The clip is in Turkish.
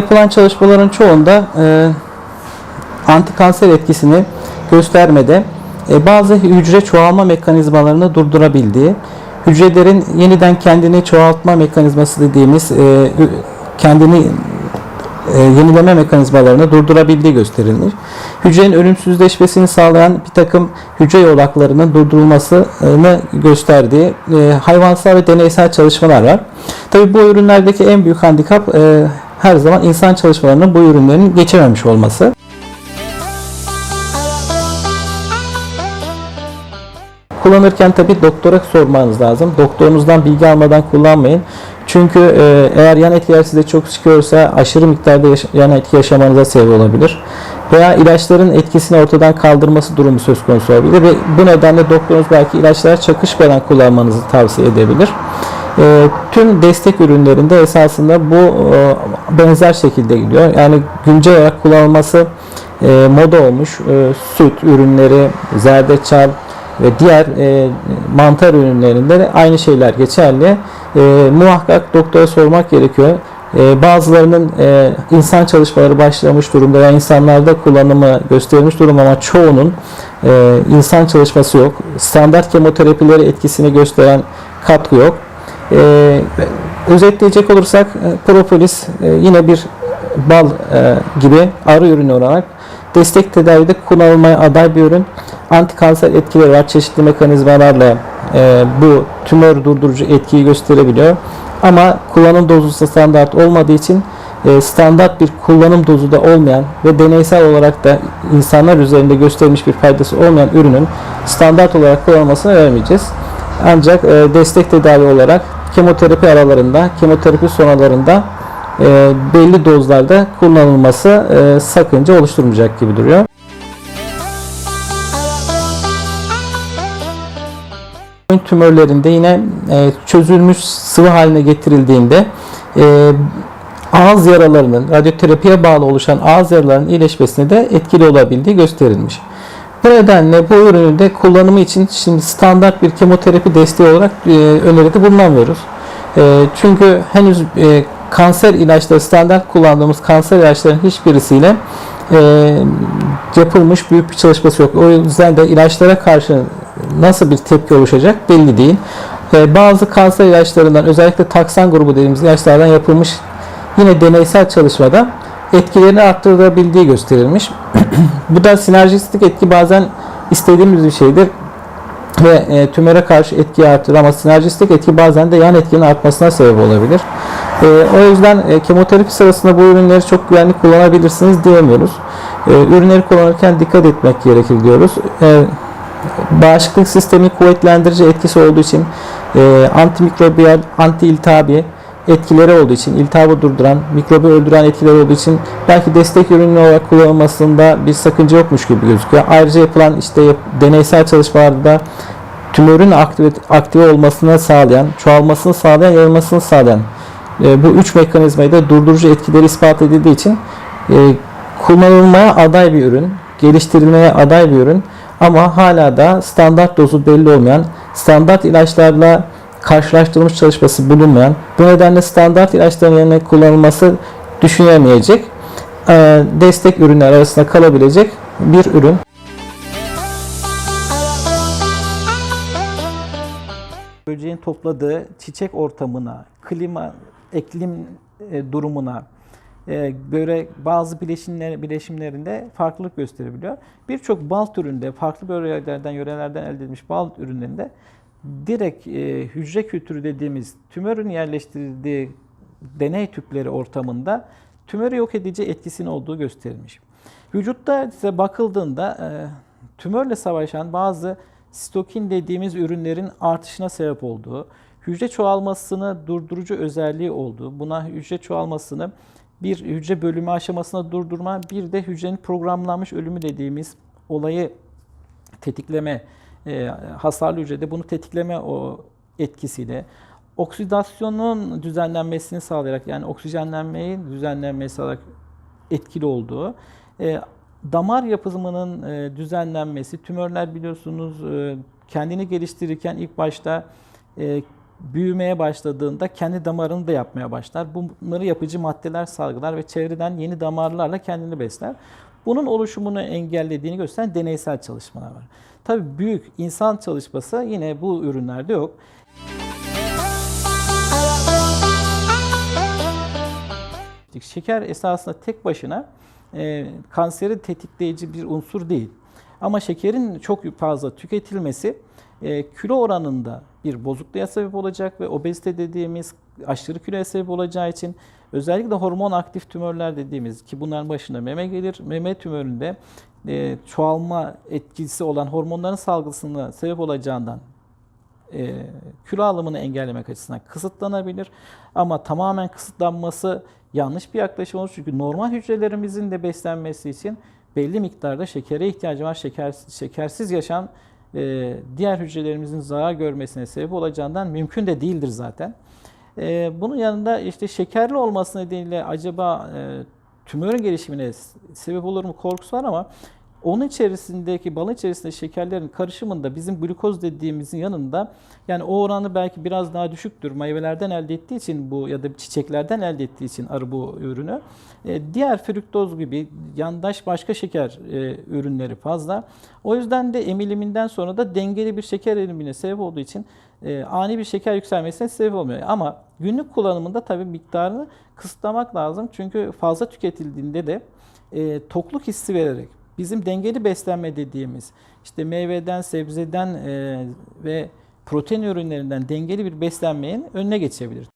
Yapılan çalışmaların çoğunda e, antikanser etkisini göstermede e, bazı hücre çoğalma mekanizmalarını durdurabildiği, hücrelerin yeniden kendini çoğaltma mekanizması dediğimiz e, kendini e, yenileme mekanizmalarını durdurabildiği gösterilmiş. Hücrenin ölümsüzleşmesini sağlayan bir takım hücre yolaklarının durdurulmasını gösterdiği e, hayvansal ve deneysel çalışmalar var. Tabii bu ürünlerdeki en büyük handikap e, her zaman insan çalışmalarının bu ürünlerin geçememiş olması. Kullanırken tabi doktora sormanız lazım. Doktorunuzdan bilgi almadan kullanmayın. Çünkü e, eğer yan etkiler size çok sıkıyorsa aşırı miktarda yaş- yan etki yaşamanıza sebep olabilir. Veya ilaçların etkisini ortadan kaldırması durumu söz konusu olabilir ve bu nedenle doktorunuz belki ilaçlara çakışmadan kullanmanızı tavsiye edebilir. E, tüm destek ürünlerinde esasında bu e, benzer şekilde gidiyor. Yani güncel olarak kullanılması e, moda olmuş e, süt ürünleri, zerdeçal ve diğer e, mantar ürünlerinde de aynı şeyler geçerli. E, muhakkak doktora sormak gerekiyor. E, bazılarının e, insan çalışmaları başlamış durumda veya insanlarda kullanımı gösterilmiş durum ama çoğunun e, insan çalışması yok. Standart kemoterapileri etkisini gösteren katkı yok. E, özetleyecek olursak e, propolis e, yine bir bal e, gibi arı ürünü olarak destek tedavide kullanılmaya aday bir ürün. Antikanser etkileri var. Çeşitli mekanizmalarla e, bu tümör durdurucu etkiyi gösterebiliyor. Ama kullanım dozu standart olmadığı için e, standart bir kullanım dozu da olmayan ve deneysel olarak da insanlar üzerinde gösterilmiş bir faydası olmayan ürünün standart olarak kullanılmasını vermeyeceğiz. Ancak e, destek tedavi olarak kemoterapi aralarında, kemoterapi sonralarında e, belli dozlarda kullanılması e, sakınca oluşturmayacak gibi duruyor. Tümörlerinde yine e, çözülmüş sıvı haline getirildiğinde e, ağız yaralarının radyoterapiye bağlı oluşan ağız yaralarının iyileşmesine de etkili olabildiği gösterilmiş. Bu nedenle bu ürünü de kullanımı için şimdi standart bir kemoterapi desteği olarak e, öneride bulunamıyoruz. E, çünkü henüz e, kanser ilaçları standart kullandığımız kanser ilaçlarının hiçbirisiyle e, yapılmış büyük bir çalışması yok. O yüzden de ilaçlara karşı nasıl bir tepki oluşacak belli değil. E, bazı kanser ilaçlarından özellikle taksan grubu dediğimiz ilaçlardan yapılmış yine deneysel çalışmada etkilerini arttırabildiği gösterilmiş. Bu da sinerjistik etki bazen istediğimiz bir şeydir ve e, tümöre karşı etki artırır ama sinerjistik etki bazen de yan etkinin artmasına sebep olabilir. E, o yüzden e, kemoterapi sırasında bu ürünleri çok güvenli kullanabilirsiniz diyemiyoruz. E, ürünleri kullanırken dikkat etmek gerekir diyoruz. E, bağışıklık sistemi kuvvetlendirici etkisi olduğu için e, antimikrobiyal, anti iltihabi etkileri olduğu için, iltihabı durduran, mikrobu öldüren etkileri olduğu için belki destek ürünü olarak kullanılmasında bir sakınca yokmuş gibi gözüküyor. Ayrıca yapılan işte deneysel çalışmalarda tümörün aktive, aktive olmasını sağlayan, çoğalmasını sağlayan, yayılmasını sağlayan e, bu üç mekanizmayı da durdurucu etkileri ispat edildiği için e, kullanılmaya aday bir ürün, geliştirilmeye aday bir ürün ama hala da standart dozu belli olmayan, standart ilaçlarla karşılaştırılmış çalışması bulunmayan, bu nedenle standart ilaçların yerine kullanılması düşünülemeyecek, e, destek ürünler arasında kalabilecek bir ürün. böceğin topladığı çiçek ortamına, klima, iklim durumuna göre bazı bileşimler, bileşimlerinde farklılık gösterebiliyor. Birçok bal türünde, farklı bölgelerden, yörelerden elde edilmiş bal ürünlerinde direkt e, hücre kültürü dediğimiz tümörün yerleştirildiği deney tüpleri ortamında tümörü yok edici etkisinin olduğu gösterilmiş. Vücutta size bakıldığında e, tümörle savaşan bazı sitokin dediğimiz ürünlerin artışına sebep olduğu, hücre çoğalmasını durdurucu özelliği olduğu, buna hücre çoğalmasını bir hücre bölümü aşamasına durdurma, bir de hücrenin programlanmış ölümü dediğimiz olayı tetikleme, e, hasarlı hücrede bunu tetikleme o etkisiyle oksidasyonun düzenlenmesini sağlayarak yani oksijenlenmeyi düzenlenmesi sağlayarak etkili olduğu, e, damar yapısının e, düzenlenmesi, tümörler biliyorsunuz e, kendini geliştirirken ilk başta e, büyümeye başladığında kendi damarını da yapmaya başlar. Bunları yapıcı maddeler salgılar ve çevreden yeni damarlarla kendini besler. Bunun oluşumunu engellediğini gösteren deneysel çalışmalar var. Tabii büyük insan çalışması yine bu ürünlerde yok. Şeker esasında tek başına e, kanseri tetikleyici bir unsur değil. Ama şekerin çok fazla tüketilmesi e, kilo oranında bir bozukluğa sebep olacak ve obezite dediğimiz aşırı kiloya sebep olacağı için özellikle hormon aktif tümörler dediğimiz ki bunların başında meme gelir. Meme tümöründe e, çoğalma etkisi olan hormonların salgısına sebep olacağından e, kilo alımını engellemek açısından kısıtlanabilir. Ama tamamen kısıtlanması yanlış bir yaklaşım olur. Çünkü normal hücrelerimizin de beslenmesi için belli miktarda şekere ihtiyacı var. Şeker, şekersiz yaşam e, diğer hücrelerimizin zarar görmesine sebep olacağından mümkün de değildir zaten. E, bunun yanında işte şekerli olması nedeniyle acaba e, tümörün gelişimine sebep olur mu korkusu var ama onun içerisindeki balın içerisinde şekerlerin karışımında bizim glukoz dediğimizin yanında yani o oranı belki biraz daha düşüktür. Meyvelerden elde ettiği için bu ya da çiçeklerden elde ettiği için arı bu ürünü. E, diğer fruktoz gibi yandaş başka şeker e, ürünleri fazla. O yüzden de emiliminden sonra da dengeli bir şeker erimine sebep olduğu için e, ani bir şeker yükselmesine sebep olmuyor. Ama günlük kullanımında tabii miktarını kısıtlamak lazım. Çünkü fazla tüketildiğinde de e, tokluk hissi vererek bizim dengeli beslenme dediğimiz işte meyveden, sebzeden e, ve protein ürünlerinden dengeli bir beslenmeyin önüne geçebilir.